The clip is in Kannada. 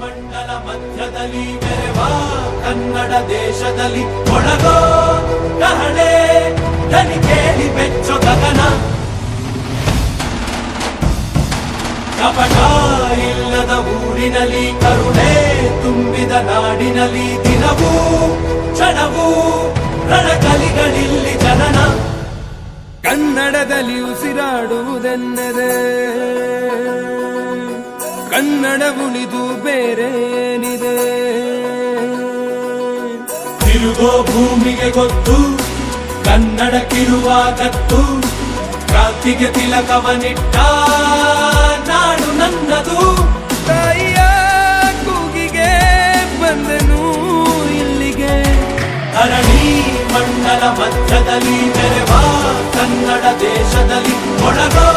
ಮಂಡಲ ಮಧ್ಯದಲ್ಲಿ ಮೆರೆವ ಕನ್ನಡ ದೇಶದಲ್ಲಿ ಒಳಗೋ ಕಹಳೆ ದನಿ ಕೇಳಿ ಬೆಚ್ಚೋ ಗಗನ. ಕಪಟ ಇಲ್ಲದ ಊರಿನಲ್ಲಿ, ಕರುಣೆ ತುಂಬಿದ ನಾಡಿನಲ್ಲಿ ದಿನವೂ ಕ್ಷಣವೂ ರಣಕಲಿಗಳಿಲ್ಲಿ ಜನನ. ಕನ್ನಡದಲ್ಲಿ ಉಸಿರಾಡುವುದೆನ್ನದೆ ಕನ್ನಡ ಉಳಿದು ಬೇರೇನಿದೆ? ತಿರುಗೋ ಭೂಮಿಗೆ ಗೊತ್ತು ಕನ್ನಡಕ್ಕಿರುವ ಕತ್ತು ಕ್ರಾಂತಿಗೆ ತಿಲಕವನಿಟ್ಟ ನಾಡು ನನ್ನದು. ತಾಯಿಯ ಕೂಗಿಗೆ ಬಂದನು ಇಲ್ಲಿಗೆ? ಧರಣಿ ಮಂಡಲ ಮಧ್ಯದಲ್ಲಿ ಮೆರೆವ ಕನ್ನಡ ದೇಶದಲ್ಲಿ ಒಳಗೋ